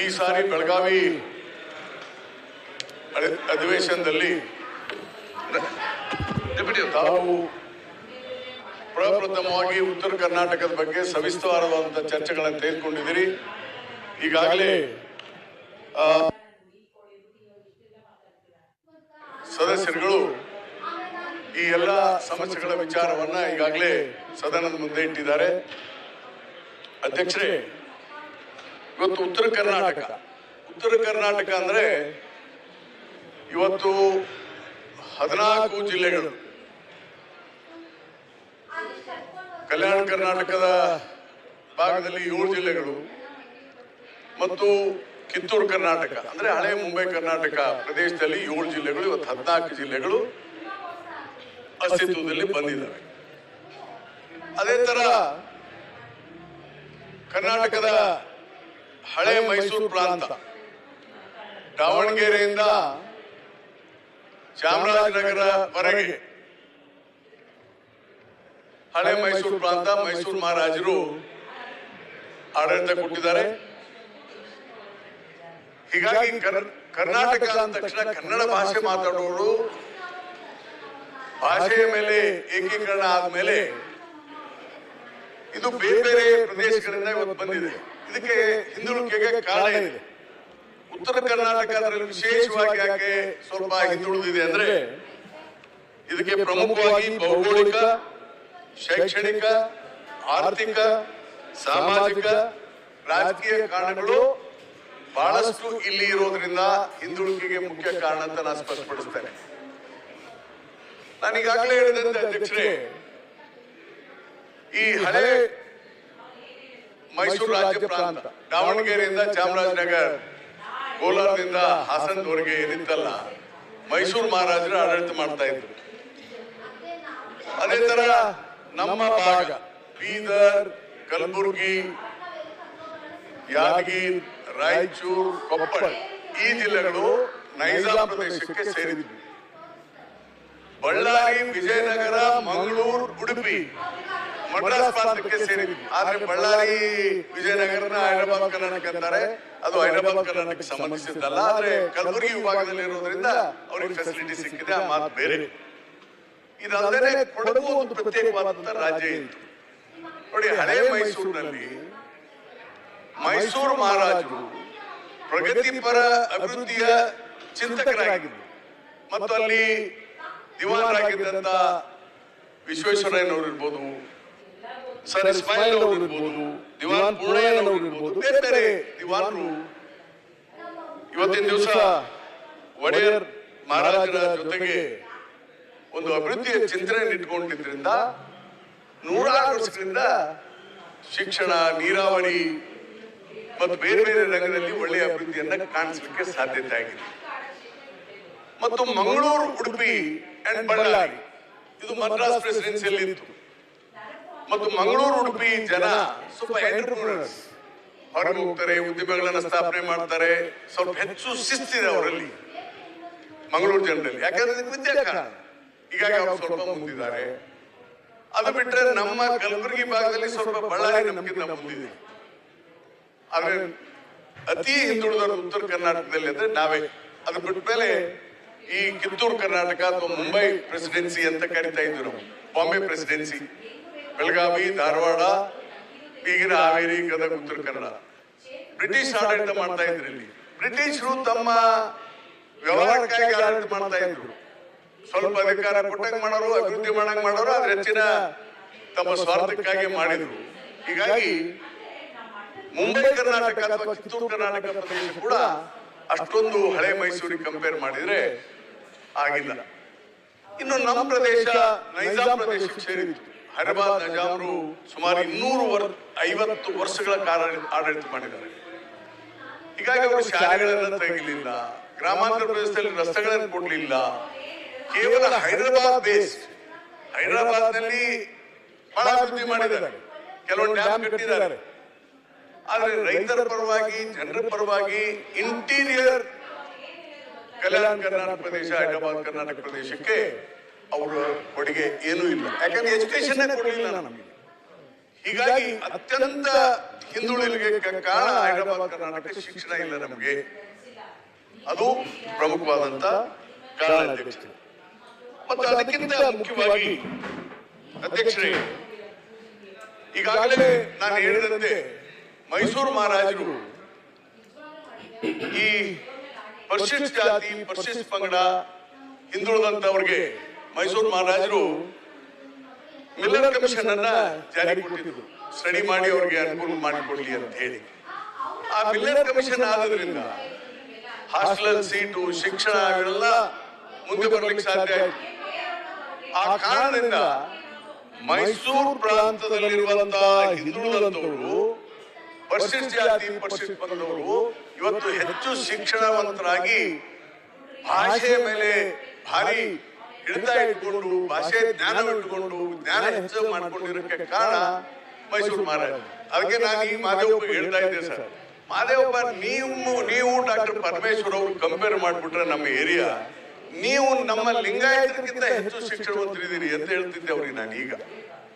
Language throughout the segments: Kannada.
ಈ ಸಾರಿ ಬೆಳಗಾವಿ ಅಧಿ- ಅಧಿವೇಶನದಲ್ಲಿ ತಾವು ಪ್ರಪ್ರಥಮವಾಗಿ ಉತ್ತರ ಕರ್ನಾಟಕದ ಬಗ್ಗೆ ಸವಿಸ್ತಾರವಾದಂತಹ ಚರ್ಚೆಗಳನ್ನು ತೆಗೆದುಕೊಂಡಿದ್ದೀರಿ. ಈಗಾಗಲೇ ಸದಸ್ಯರುಗಳು ಈ ಎಲ್ಲ ಸಮಸ್ಯೆಗಳ ವಿಚಾರವನ್ನ ಈಗಾಗಲೇ ಸದನದ ಮುಂದೆ ಇಟ್ಟಿದ್ದಾರೆ. ಅಧ್ಯಕ್ಷರೇ ಇವತ್ತು ಉತ್ತರ ಕರ್ನಾಟಕ. ಉತ್ತರ ಕರ್ನಾಟಕ ಅಂದ್ರೆ ಇವತ್ತು ಹದಿನಾಲ್ಕು ಜಿಲ್ಲೆಗಳು. ಕಲ್ಯಾಣ ಕರ್ನಾಟಕದ ಭಾಗದಲ್ಲಿ ಏಳು ಜಿಲ್ಲೆಗಳು ಮತ್ತು ಕಿತ್ತೂರು ಕರ್ನಾಟಕ. ಅಂದ್ರೆ ಹಳೆ ಮುಂಬೈ ಕರ್ನಾಟಕ ಪ್ರದೇಶದಲ್ಲಿ ಏಳು ಜಿಲ್ಲೆಗಳು, ಇವತ್ತು ಹದಿನಾಲ್ಕು ಜಿಲ್ಲೆಗಳು ಅಸ್ತಿತ್ವದಲ್ಲಿ ಬಂದಿದ್ದಾವೆ ಅದೇ ತರ ಕರ್ನಾಟಕದ ಹಳೆ ಮೈಸೂರು ಪ್ರಾಂತ. ದಾವಣಗೆರೆಯಿಂದ ಚಾಮರಾಜನಗರವರೆಗೆ ಹಳೆ ಮೈಸೂರು ಪ್ರಾಂತ ಮೈಸೂರು ಮಹಾರಾಜರು ಆಡಳಿತ ಕೊಟ್ಟಿದ್ದಾರೆ. ಹೀಗಾಗಿ ಕರ್- ಕರ್ನಾಟಕ ಅಂದ ತಕ್ಷಣ ಕನ್ನಡ ಭಾಷೆ ಮಾತಾಡೋರು. ಭಾಷೆಯ ಮೇಲೆ ಏಕೀಕರಣ ಆದ್ಮೇಲೆ ಇದು ಬೇರೆ ಬೇರೆ ಪ್ರದೇಶಗಳಿಂದ ಇವತ್ತು ಬಂದಿದೆ. ಇದಕ್ಕೆ ಹಿಂದುಳಿಕೆಗೆ ಕಾರಣ ಇದೆ. ಉತ್ತರ ಕರ್ನಾಟಕ ಅದರಲ್ಲಿ ವಿಶೇಷವಾಗಿ ಯಾಕೆ ಸ್ವಲ್ಪ ಹಿಂದುಳಿದಿದೆ ಅಂದ್ರೆ ಇದಕ್ಕೆ ಪ್ರಮುಖವಾಗಿ ಭೌಗೋಳಿಕ ಶೈಕ್ಷಣಿಕ ಆರ್ಥಿಕ ಸಾಮಾಜಿಕ ರಾಜಕೀಯ ಕಾರಣಗಳು ಬಹಳಷ್ಟು ಇಲ್ಲಿ ಇರೋದ್ರಿಂದ ಹಿಂದುಳಿಕೆಗೆ ಮುಖ್ಯ ಕಾರಣ ಅಂತ ನಾನು ಸ್ಪಷ್ಟಪಡಿಸ್ತೇನೆ. ನಾನು ಈಗಾಗಲೇ ಹೇಳಿದಂತೆ ಅಧ್ಯಕ್ಷರೇ ಈ ಹಳೆ ಮೈಸೂರು ರಾಜ್ಯ ಪ್ರಾಂತ ದಾವಣಗೆರೆಯಿಂದ ಚಾಮರಾಜನಗರ ಕೋಲಾರದಿಂದ ಹಾಸನದವರೆಗೆ ಏನಿತ್ತಲ್ಲ ಮೈಸೂರು ಮಹಾರಾಜರು ಆಡಳಿತ ಮಾಡ್ತಾ ಇದ್ರು. ಅದೇ ತರ ನಮ್ಮ ಭಾಗ ಬೀದರ್ ಕಲಬುರಗಿ ಯಾದಗಿರಿ ರಾಯಚೂರು ಕೊಪ್ಪಳ ಈ ಜಿಲ್ಲೆಗಳು ನೈಜಾ ಪ್ರದೇಶಕ್ಕೆ ಸೇರಿದ್ವು. ಬಳ್ಳಾರಿ ವಿಜಯನಗರ ಮಂಗಳೂರು ಉಡುಪಿ. ಮಡ್ರಾಸ್ ಪ್ರಾಂತಕ್ಕೆ ಸೇರಿದ್ವಿ. ಆದ್ರೆ ಬಳ್ಳಾರಿ ವಿಜಯನಗರನ ಹೈದರಾಬಾದ್ ಕರ್ನಾಟಕ ಅಂತಾರೆ ಅದು ಹೈದರಾಬಾದ್ ಕರ್ನಾಟಕಕ್ಕೆ ಸಂಬಂಧಿಸಿದ್ದಲ್ಲ ಆದ್ರೆ ಕಲಬುರಗಿ ವಿಭಾಗದಲ್ಲಿ ಇರೋದ್ರಿಂದ ಅವ್ರಿಗೆ ಫೆಸಿಲಿಟಿ ಸಿಕ್ಕಿದೆ ಆ ಮಾತು ಬೇರೆ. ಇದಲ್ಲದೆ ಕೊಡಗು ಒಂದು ಪ್ರತ್ಯೇಕವಾದಂತ ರಾಜ್ಯ ಇತ್ತು. ನೋಡಿ ಹಳೆ ಮೈಸೂರಿನಲ್ಲಿ ಮೈಸೂರು ಮಹಾರಾಜರು ಪ್ರಗತಿಪರ ಅಭಿವೃದ್ಧಿಯ ಚಿಂತಕರಾಗಿದ್ದರು. ಮತ್ತು ಅಲ್ಲಿ ದಿವಾನರಾಗಿದ್ದಂತ ವಿಶ್ವೇಶ್ವರಯ್ಯನವರು ಇರ್ಬೋದು ಸರ್ ಇಸ್ಮಾಯಿಲ್ ಅವರು ಇರ್ಬೋದು ದಿವಾನ್ ಪೂರ್ಣಯ್ಯನವರು ಇರ್ಬೋದು ಬೇರೆ ಬೇರೆ ದಿವಾನರು ಇವತ್ತಿನ ದಿವಸ ಒಡೆಯರ್ ಮಹಾರಾಜರ ಜೊತೆಗೆ ಒಂದು ಅಭಿವೃದ್ಧಿಯ ಚಿಂತನೆ ಇಟ್ಕೊಂಡಿದ್ರಿಂದ ನೂರಾರು ವರ್ಷಗಳಿಂದ ಶಿಕ್ಷಣ ನೀರಾವರಿ ಮತ್ತು ಬೇರೆ ಬೇರೆ ರಂಗದಲ್ಲಿ ಒಳ್ಳೆಯ ಅಭಿವೃದ್ಧಿಯನ್ನ ಕಾಣಿಸಲಿಕ್ಕೆ ಸಾಧ್ಯತೆ ಆಗಿದೆ. ಮತ್ತು ಮಂಗಳೂರು ಉಡುಪಿ ಅಂಡ್ ಬಳ್ಳಾರಿ. ಇದು ಮದ್ರಾಸ್ ಪ್ರೆಸಿಡೆನ್ಸಿಯಲ್ಲಿ ಇತ್ತು ಮತ್ತು ಮಂಗಳೂರು ಉಡುಪಿ ಜನ ಸ್ವಲ್ಪ ಎಂಟರ್ಪ್ರಿನರ್ಸ್ ಹೊರಗೆ ಹೋಗ್ತಾರೆ ಉದ್ಯಮಗಳನ್ನ ಸ್ಥಾಪನೆ ಮಾಡ್ತಾರೆ. ಸ್ವಲ್ಪ ಹೆಚ್ಚು ಶಿಸ್ತಿದೆ ಅವರಲ್ಲಿ ಮಂಗಳೂರು ಜನರಲ್ಲಿ. ಯಾಕಂದ್ರೆ ಇದಕ್ಕೆ ವಿದ್ಯಾ ಕಾರಣ ಹೀಗಾಗಿ ಅವರು ಸ್ವಲ್ಪ ಮುಂದಿದ್ದಾರೆ. ಅದು ಬಿಟ್ಟರೆ ನಮ್ಮ ಕಲಬುರಗಿ ಭಾಗದಲ್ಲಿ ಸ್ವಲ್ಪ ಬಳ್ಳಾರಿ ನಮಗಿಂತ ಮುಂದಿದೆ. ಆದ್ರೆ ಅತಿ ಹಿಂದುಳಿದವರು ಉತ್ತರ ಕರ್ನಾಟಕದಲ್ಲಿ ಅಂದ್ರೆ ನಾವೇ. ಅದು ಬಿಟ್ಟ ಮೇಲೆ ಈ ಕಿತ್ತೂರು ಕರ್ನಾಟಕ ಅಥವಾ ಮುಂಬೈ ಪ್ರೆಸಿಡೆನ್ಸಿ ಅಂತ ಕರಿತಾ ಇದ್ರು ನಾವು. ಬಾಂಬೆ ಪ್ರೆಸಿಡೆನ್ಸಿ ಬೆಳಗಾವಿ ಧಾರವಾಡ ಈಗಿನ ಹಾವೇರಿ ಗದಗ ಉತ್ತರ ಕನ್ನಡ. ಬ್ರಿಟಿಷ್ ಆಡಳಿತ ಮಾಡ್ತಾ ಇದ್ರು ಇಲ್ಲಿ ಬ್ರಿಟಿಷರು ತಮ್ಮ ವ್ಯವಹಾರಕ್ಕಾಗಿ ಆಡಳಿತ ಮಾಡ್ತಾ ಇದ್ರು. ಸ್ವಲ್ಪ ಅಧಿಕಾರ ಕೊಟ್ಟಂಗ್ ಮಾಡೋರು ಅಭಿವೃದ್ಧಿ ಮಾಡಂಗ್ ಮಾಡೋರು ಅದ್ರ ಹೆಚ್ಚಿನ ತಮ್ಮ ಸ್ವಾರ್ಥಕ್ಕಾಗಿ ಮಾಡಿದ್ರು. ಹೀಗಾಗಿ ಮುಂಬೈ ಕರ್ನಾಟಕ ಅಥವಾ ಕಿತ್ತೂರು ಕರ್ನಾಟಕ ಪ್ರದೇಶ ಕೂಡ ಅಷ್ಟೊಂದು ಹಳೆ ಮೈಸೂರಿಗೆ ಕಂಪೇರ್ ಮಾಡಿದ್ರೆ ಆಗಿಲ್ಲ. ಇನ್ನು ನಮ್ಮ ಪ್ರದೇಶ ನೈಜಾಂ ಪ್ರದೇಶಕ್ಕೆ ಸೇರಿತ್ತು. ಹೈದರಾಬಾದ್ ನಜಾಮರು ಸುಮಾರು ಇನ್ನೂರು ವರ್ ಐವತ್ತು ವರ್ಷಗಳ ಕಾಲ ಆಡಳಿತ ಮಾಡಿದ್ದಾರೆ. ಹೀಗಾಗಿ ಅವರು ಶಾಲೆಗಳನ್ನ ತೆಗಿಲಿಲ್ಲ ಗ್ರಾಮಾಂತರ ಪ್ರದೇಶದಲ್ಲಿ ರಸ್ತೆಗಳನ್ನು ಕೊಡ್ಲಿಲ್ಲ. ಕೇವಲ ಹೈದರಾಬಾದ್ ಬೇಸ್ ಹೈದರಾಬಾದ್ನಲ್ಲಿ ಬಹಳ ಅಭಿವೃದ್ಧಿ ಮಾಡಿದ್ದಾರೆ. ಕೆಲವೊಂದು ಡ್ಯಾಮ್ ಕಟ್ಟಿದ್ದಾರೆ. ಆದ್ರೆ ರೈತರ ಪರವಾಗಿ ಜನರ ಪರವಾಗಿ ಇಂಟೀರಿಯರ್ ಕಲ್ಯಾಣ ಕರ್ನಾಟಕ ಪ್ರದೇಶ ಹೈದರಾಬಾದ್ ಕರ್ನಾಟಕ ಪ್ರದೇಶಕ್ಕೆ ಅವರ ಕೊಡುಗೆ ಏನೂ ಇಲ್ಲ. ಯಾಕಂದ್ರೆ ಎಜುಕೇಶನ್ ಕೊಡಲಿಲ್ಲ ನಮಗೆ. ಹೀಗಾಗಿ ಅತ್ಯಂತ ಹಿಂದುಳಿಲಿಕ್ಕೆ ಕಾರಣ ಹೈದರಾಬಾದ್ ಕರ್ನಾಟಕ ಶಿಕ್ಷಣ ಇಲ್ಲ ನಮಗೆ. ಅದು ಪ್ರಮುಖವಾದಂತ ಕಾರಣ ಮತ್ತು ಅದಕ್ಕಿಂತ ಮುಖ್ಯವಾಗಿ ಅಧ್ಯಕ್ಷರೇ ಈಗಾಗಲೇ ನಾನು ಹೇಳಿದಂತೆ ಮೈಸೂರು ಮಹಾರಾಜರು ಈ ಪರಿಶಿಷ್ಟ ಜಾತಿ ಪರಿಶಿಷ್ಟ ಪಂಗಡ ಹಿಂದುಳಿದಂತವ್ರಿಗೆ ಮೈಸೂರು ಮಹಾರಾಜರು ಮಿಲ್ಲರ್ ಕಮಿಷನ್ ಅನ್ನ ಜಾರಿ ಕೊಟ್ಟಿದ್ರು. ಸ್ಟಡಿ ಮಾಡಿ ಅವರಿಗೆ ಅನುಕೂಲ ಮಾಡಿಕೊಡ್ಲಿ ಅಂತ ಹೇಳಿ. ಆ ಮಿಲ್ಲರ್ ಕಮಿಷನ್ ಆದ್ರಿಂದ ಹಾಸ್ಟೆಲ್ ಸೀಟು ಶಿಕ್ಷಣ ಇವೆಲ್ಲ ಮುಂದೆ ಬರ್ಲಿಕ್ಕೆ ಸಾಧ್ಯ ಆಯ್ತು. ಆ ಕಾರಣದಿಂದ ಮೈಸೂರು ಪ್ರಾಂತದಲ್ಲಿರುವಂತಹ ಹಿಂದುಳಿದಂತವರು ಪರಿಶಿಷ್ಟ ಜಾತಿ ಪರಿಶಿಷ್ಟ ಬಂದವರು ಇವತ್ತು ಹೆಚ್ಚು ಶಿಕ್ಷಣವಂತರಾಗಿ ಭಾಷೆಯ ಮೇಲೆ ಭಾರಿ ಹಿಡಿತ ಇಟ್ಕೊಂಡು ಭಾಷೆ ಜ್ಞಾನ ಇಟ್ಕೊಂಡು ಜ್ಞಾನ ಹೆಚ್ಚು ಮಾಡ್ಕೊಂಡಿರೋಕ್ಕೆ ಕಾರಣ ಮೈಸೂರು ಮಹಾರಾಜ ಅದಕ್ಕೆ ನಾನು ಈ ಮಾದೇವಪ್ಪ ಹೇಳ್ತಾ ಇದ್ದೆ ಸರ್. ಮಾದೇವಪ್ಪ ನೀವು ನೀವು ಡಾಕ್ಟರ್ ಪರಮೇಶ್ವರ್ ಅವರು ಕಂಪೇರ್ ಮಾಡ್ಬಿಟ್ರೆ ನಮ್ಮ ಏರಿಯಾ ನೀವು ನಮ್ಮ ಲಿಂಗಾಯತರಿಗಿಂತ ಹೆಚ್ಚು ಶಿಕ್ಷಣವಂತರಿದ್ದೀರಿ ಅಂತ ಹೇಳ್ತಿದ್ದೆ ಅವ್ರಿಗೆ ನಾನು ಈಗ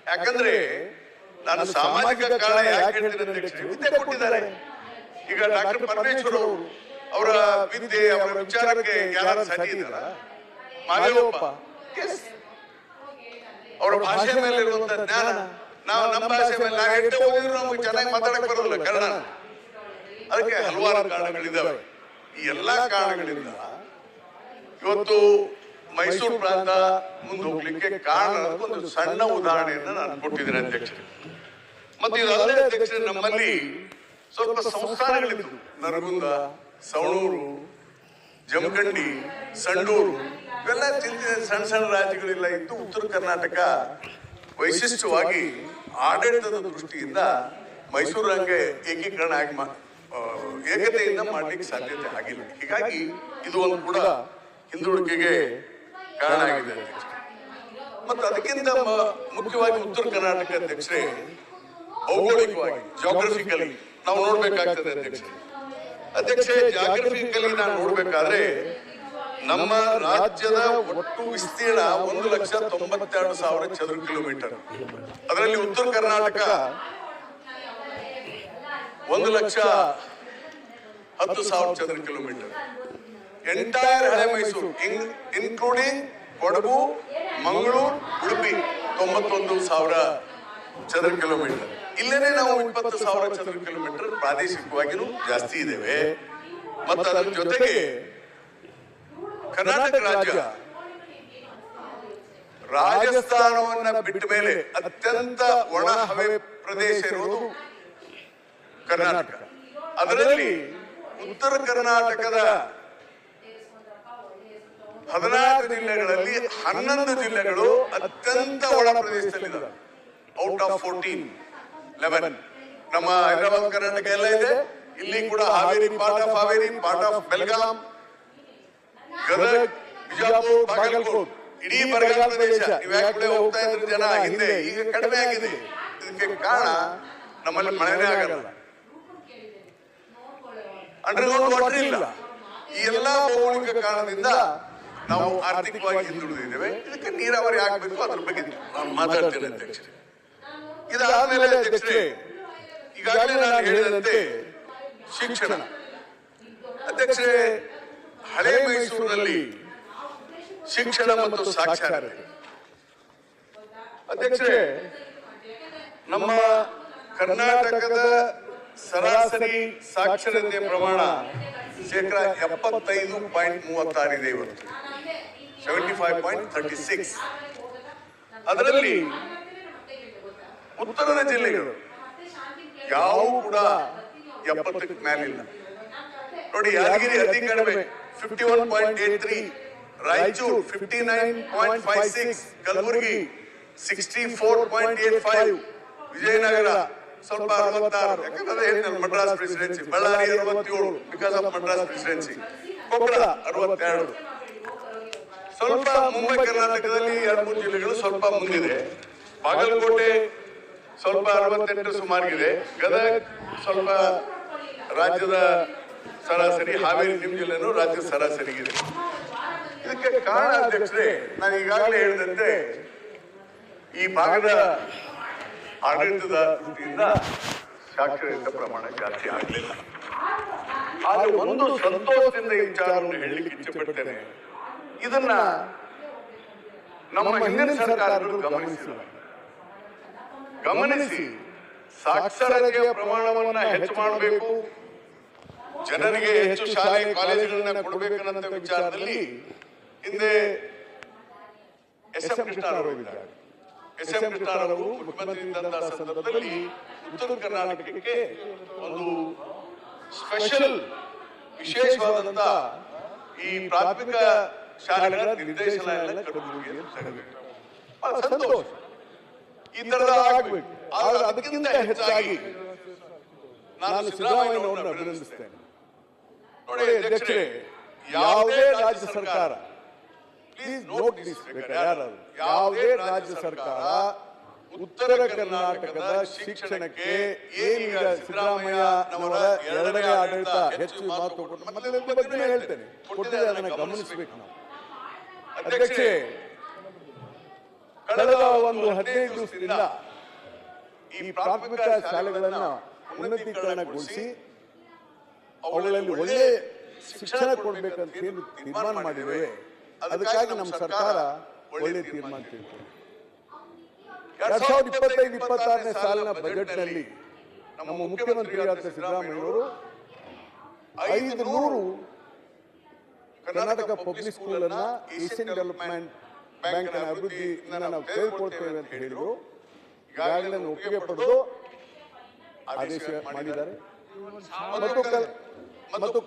ಯಾಕಂದ್ರೆ ನಾನು ಸಾಮಾಜಿಕ ಕಾರಣ ಯಾಕೆ ಹೇಳ್ತೀನಿ? ವಿದ್ಯೆ ಕೊಟ್ಟಿದ್ದಾರೆ. ಈಗ ಡಾಕ್ಟರ್ ಪರಮೇಶ್ವರ್ ಅವರು ಅವರ ವಿದ್ಯೆ ಅವರ ವಿಚಾರಕ್ಕೆ ಯಾರು ಸರಿ ಇದ್ದಾರ? ಮಾದೇವಪ್ಪ. ಅವರ ಭಾಷೆ ಮೇಲೆ ಇರುವಂತ ಜ್ಞಾನ ನಾವು ನಮ್ಮ ಭಾಷೆ ಮೇಲೆ ನಾವು ಎಷ್ಟೇ ಓದಿದ್ರು ನಮಗೆ ಚೆನ್ನಾಗಿ ಮಾತಾಡಕ್ ಬರೋದಿಲ್ಲ ಕನ್ನಡ ಅದಕ್ಕೆ ಹಲವಾರು ಕಾರಣಗಳಿದ್ದಾವೆ. ಈ ಎಲ್ಲಾ ಕಾರಣಗಳಿಂದ ಇವತ್ತು ಮೈಸೂರು ಪ್ರಾಂತ ಮುಂದೆ ಹೋಗ್ಲಿಕ್ಕೆ ಕಾರಣ ಒಂದು ಸಣ್ಣ ಉದಾಹರಣೆಯನ್ನು ನಾನು ಕೊಟ್ಟಿದ್ದೇನೆ ಅಧ್ಯಕ್ಷರೇ. ಮತ್ತೆ ಇದಲ್ಲದೆ ಅಧ್ಯಕ್ಷರೇ ನಮ್ಮಲ್ಲಿ ಸ್ವಲ್ಪ ಸಂಸ್ಥಾನಗಳಿದ್ದವು ನರಗುಂದ ಸವಣೂರು ಜಮಖಂಡಿ ಸಂಡೂರು ಇವೆಲ್ಲ ಚಿಂತೆ ಸಣ್ಣ ಸಣ್ಣ ರಾಜ್ಯಗಳಿಲ್ಲ ಇದ್ದು ಉತ್ತರ ಕರ್ನಾಟಕ ವೈಶಿಷ್ಟ್ಯವಾಗಿ ಆಡಳಿತದ ದೃಷ್ಟಿಯಿಂದ ಮೈಸೂರು ಹಂಗೆ ಏಕೀಕರಣ ಆಗಿ ಏಕತೆಯಿಂದ ಮಾಡ್ಲಿಕ್ಕೆ ಸಾಧ್ಯತೆ ಆಗಿಲ್ಲ ಹೀಗಾಗಿ ಇದು ಒಂದು ಕೂಡ ಹಿಂದುಳಿಕೆಗೆ ಕಾರಣ ಆಗಿದೆ. ಮತ್ತು ಅದಕ್ಕಿಂತ ಮುಖ್ಯವಾಗಿ ಉತ್ತರ ಕರ್ನಾಟಕ ಅಧ್ಯಕ್ಷರೇ, ಭೌಗೋಳಿಕವಾಗಿ ಜಾಗ್ರಫಿಕಲಿ ನಾವು ನೋಡ್ಬೇಕಾಗ್ತದೆ ಅಧ್ಯಕ್ಷ ಅಧ್ಯಕ್ಷ ಜಾಗ್ರಫಿಕಲಿ ನಾವು ನೋಡ್ಬೇಕಾದ್ರೆ ನಮ್ಮ ರಾಜ್ಯದ ಒಟ್ಟು ವಿಸ್ತೀರ್ಣ ಒಂದು ಲಕ್ಷ ತೊಂಬತ್ತೆರಡು ಸಾವಿರ ಚದುರ ಕಿಲೋಮೀಟರ್. ಅದರಲ್ಲಿ ಉತ್ತರ ಕರ್ನಾಟಕ ಒಂದು ಲಕ್ಷ ಹತ್ತು ಸಾವಿರ ಚದುರ ಕಿಲೋಮೀಟರ್. ಎಂಟೈರ್ ಹಳೆ ಮೈಸೂರು ಇನ್ಕ್ಲೂಡಿಂಗ್ ಕೊಡಗು, ಮಂಗಳೂರು, ಉಡುಪಿ, ತೊಂಬತ್ತೊಂದು ಸಾವಿರ ಚದರ ಕಿಲೋಮೀಟರ್. ಇಲ್ಲೇನೆ ನಾವು ಇಪ್ಪತ್ತು ಸಾವಿರ ಚದರ ಕಿಲೋಮೀಟರ್ ಪ್ರಾದೇಶಿಕವಾಗಿನೂ ಜಾಸ್ತಿ ಇದ್ದೇವೆ. ಮತ್ತು ಅದರ ಜೊತೆಗೆ ಕರ್ನಾಟಕ ರಾಜ್ಯ. ರಾಜಸ್ಥಾನವನ್ನ ಬಿಟ್ಟ ಮೇಲೆ ಅತ್ಯಂತ ಒಣ ಹವೆ ಪ್ರದೇಶ ಇರುವುದು ಕರ್ನಾಟಕ. ಅದರಲ್ಲಿ ಉತ್ತರ ಕರ್ನಾಟಕದ ಹದಿನಾಲ್ಕು ಜಿಲ್ಲೆಗಳಲ್ಲಿ ಹನ್ನೊಂದು ಜಿಲ್ಲೆಗಳು ಅತ್ಯಂತ ಒಳ ಪ್ರದೇಶದಲ್ಲಿದ್ದಾವೆ. ಔಟ್ ಆಫ್ ಫೋರ್ಟೀನ್ ಲೆವೆನ್ ನಮ್ಮ ಹೈದರಾಬಾದ್ ಕರ್ನಾಟಕ ಎಲ್ಲ ಇದೆ. ಇಲ್ಲಿ ಕೂಡ Haveri part of Haveri part of Belgaum Gadag Bijapur Bagalkot. ಇಡೀ ಬರಗಾಲ ಪ್ರದೇಶ. ಯಾಕೆ ಹೋಗ್ತಾ ಇದ್ರು ಜನ? ಹಿಂದೆ ಈಗ ಕಡಿಮೆ ಆಗಿದೆ. ಇದಕ್ಕೆ ಕಾರಣ ನಮ್ಮಲ್ಲಿ ಮಳೆನೇ ಆಗಲ್ಲ. ಅಂಡರ್ಗ್ರೌಂಡ್ ವಾಟರ್ ಇಲ್ಲ. ಈ ಎಲ್ಲಾ ಭೌಗೋಳಿಕ ಕಾರಣದಿಂದ ನಾವು ಆರ್ಥಿಕವಾಗಿ ಹಿಂದುಳಿದಿದ್ದೇವೆ. ಇದಕ್ಕೆ ನೀರಾವರಿ ಆಗಬೇಕು ಅದ್ರ ಬಗ್ಗೆ ನಾನು ಮಾತಾಡ್ತೇನೆ ಅಧ್ಯಕ್ಷರೇ. ಇದಾದ್ಮೇಲೆ ಅಧ್ಯಕ್ಷರೇ ಈಗಾಗಲೇ ನಾನು ಹೇಳಿದಂತೆ ಶಿಕ್ಷಣ. ಅಧ್ಯಕ್ಷರೇ ಹಳೆ ಮೈಸೂರಿನಲ್ಲಿ ಶಿಕ್ಷಣ ಮತ್ತು ಸಾಕ್ಷರತೆ. ಅಧ್ಯಕ್ಷರೇ ನಮ್ಮ ಕರ್ನಾಟಕದ ಸರಾಸರಿ ಸಾಕ್ಷರತೆ ಪ್ರಮಾಣ ಶೇಕಡ ಎಪ್ಪತ್ತೈದು ಪಾಯಿಂಟ್ ಮೂವತ್ತಾರಿದೆ ಇವತ್ತು. Seventy five point thirty six ಅದರಲ್ಲಿ ಉತ್ತರದ ಜಿಲ್ಲೆಗಳು ಯಾವ ಕೂಡ ಎಪ್ಪತ್ತಕ್ಕೆ ಮೇಲಿಲ್ಲ. ನೋಡಿ ಯಾದಗಿರಿ ಅತಿ ಕಡಿಮೆ fifty one point eight three Raichur fifty nine point five six Kalaburagi sixty four point eight five Vijayanagara ಸ್ವಲ್ಪ ಅರವತ್ತಾರು ಯಾಕಂದ್ರೆ ಮಡ್ರಾಸ್ ಪ್ರೆಸಿಡೆನ್ಸಿ ಬಳ್ಳಾರಿ ಅರವತ್ತೇಳು because of Madras presidency Koppal ಅರವತ್ತೆರಡು. ಸ್ವಲ್ಪ ಮುಂಬೈ ಕರ್ನಾಟಕದಲ್ಲಿ ಎರಡು ಮೂರು ಜಿಲ್ಲೆಗಳು ಸ್ವಲ್ಪ ಮುಂದಿದೆ. ಬಾಗಲಕೋಟೆ ಸ್ವಲ್ಪ ಅರವತ್ತೆಂಟು ಸುಮಾರಿಗಿದೆ. ಗದಗ ಸ್ವಲ್ಪ ರಾಜ್ಯದ ಸರಾಸರಿ ಹಾವೇರಿ ನಿಮ್ಮ ಜಿಲ್ಲೆನೂ ರಾಜ್ಯದ ಸರಾಸರಿಗಿದೆ ಇದಕ್ಕೆ ಕಾರಣ ಅಧ್ಯಕ್ಷರೇ ನಾನು ಈಗಾಗಲೇ ಹೇಳಿದಂತೆ ಈ ಭಾಗದ ಆಡಳಿತದ ದೃಷ್ಟಿಯಿಂದ ಸಾಕ್ಷರತೆ ಪ್ರಮಾಣ ಜಾಸ್ತಿ ಆಗಲಿಲ್ಲ. ಆದ್ರೆ ಒಂದು ಸಂತೋಷದಿಂದ ಈ ವಿಚಾರವನ್ನು ಹೇಳಲಿಕ್ಕೆ ಇಚ್ಛೆಪಡ್ತೇನೆ. ಇದನ್ನ ನಮ್ಮ ಹಿಂದಿನ ಸರ್ಕಾರಗಳು ಗಮನಿಸಿಲ್ಲ. ಗಮನಿಸಿ ಸಾಕ್ಷರತೆಯ ಪ್ರಮಾಣವನ್ನ ಹೆಚ್ಚು ಮಾಡಬೇಕು ಜನರಿಗೆ ಹೆಚ್ಚು ಶಾಲೆ ಕಾಲೇಜುಗಳನ್ನ ಕೊಡಬೇಕನ್ನಂತ ವಿಚಾರದಲ್ಲಿ ಹಿಂದೆ ಎಸ್ ಎಂ ಕೃಷ್ಣರವರು ಹೋಗಿದ್ದಾರೆ ಎಸ್ ಎಂ ಕೃಷ್ಣರವರು ಮುಖ್ಯಮಂತ್ರಿ ಇದ್ದಂತಹ ಸಂದರ್ಭದಲ್ಲಿ ಉತ್ತರ ಕರ್ನಾಟಕಕ್ಕೆ ಒಂದು ಸ್ಪೆಷಲ್ ವಿಶೇಷವಾದಂತ ಈ ಪ್ರಾಥಮಿಕ ಶಾಲೆಗಳ ನಿರ್ದೇಶನಾಲಯ ಸಂತೋಷ. ಈ ತರದ ಆಗ್ಬೇಕು. ಆದ್ರೆ ಅದಕ್ಕಿಂತ ಹೆಚ್ಚಾಗಿ ನಾನು ಸಿದ್ದರಾಮಯ್ಯನವರನ್ನು ಅಭಿನಂದಿಸ್ತೇನೆ. ನೋಡಿ ಅಧ್ಯಕ್ಷರೇ ಯಾವುದೇ ರಾಜ್ಯ ಸರ್ಕಾರ ಪ್ಲೀಸ್ ನೋಟ್ ದಿಸ್ ಯಾರು? ಯಾವುದೇ ರಾಜ್ಯ ಸರ್ಕಾರ ಉತ್ತರ ಕರ್ನಾಟಕದ ಶಿಕ್ಷಣಕ್ಕೆ ಏನೀಗ ಸಿದ್ದರಾಮಯ್ಯನವರ ಎರಡನೇ ಆಡಳಿತ ಹೆಚ್ಚು ಮಾತು ಕೊಟ್ಟು ಮತ್ತೆ ಬಗ್ಗೆ ಹೇಳ್ತೇನೆ. ಕೊಟ್ಟಿದೆ ಅದನ್ನು ಗಮನಿಸಬೇಕು ನಾವು. ಅಧ್ಯಕ್ಷರೇ ಕಳೆದ ಒಂದು ಹದಿನೈದು ದಿವಸದಿಂದ ಈ ಪ್ರಾಥಮಿಕ ಶಾಲೆಗಳನ್ನ ಉನ್ನತೀಕರಣಗೊಳಿಸಿ ಅವುಗಳಲ್ಲಿ ಒಳ್ಳೆ ಶಿಕ್ಷಣ ಕೊಡ್ಬೇಕಂತ ಏನು ತೀರ್ಮಾನ ಮಾಡಿದ್ದೇವೆ. ಅದಕ್ಕಾಗಿ ನಮ್ಮ ಸರ್ಕಾರ ಒಳ್ಳೆ ತೀರ್ಮಾನ ತೆಗೆದುಕೊಂಡಿದೆ ಎರಡ್ ಸಾವಿರದ ಇಪ್ಪತ್ತೈದು ಇಪ್ಪತ್ತಾರನೇ ಸಾಲಿನ ಬಜೆಟ್ನಲ್ಲಿ ನಮ್ಮ ಮುಖ್ಯಮಂತ್ರಿಯಾದ ಸಿದ್ದರಾಮಯ್ಯವರು ಐದು ನೂರು ಕರ್ನಾಟಕ ಪಬ್ಲಿಕ್ ಸ್ಕೂಲ್ ಅನ್ನ ಏಷ್ಯನ್ ಡೆವಲಪ್ಮೆಂಟ್ ಬ್ಯಾಂಕ್ ಅಭಿವೃದ್ಧಿಯಿಂದ ನಾವು ತೆಗೆದುಕೊಳ್ತೇವೆ ಅಂತ ಹೇಳಿದ್ರು. ಈಗಾಗಲೇ ಒಪ್ಪಿಗೆ ಪಡೆದು ಆದೇಶ ಮಾಡಿದ್ದಾರೆ. ಮತ್ತು ಮತ್ತು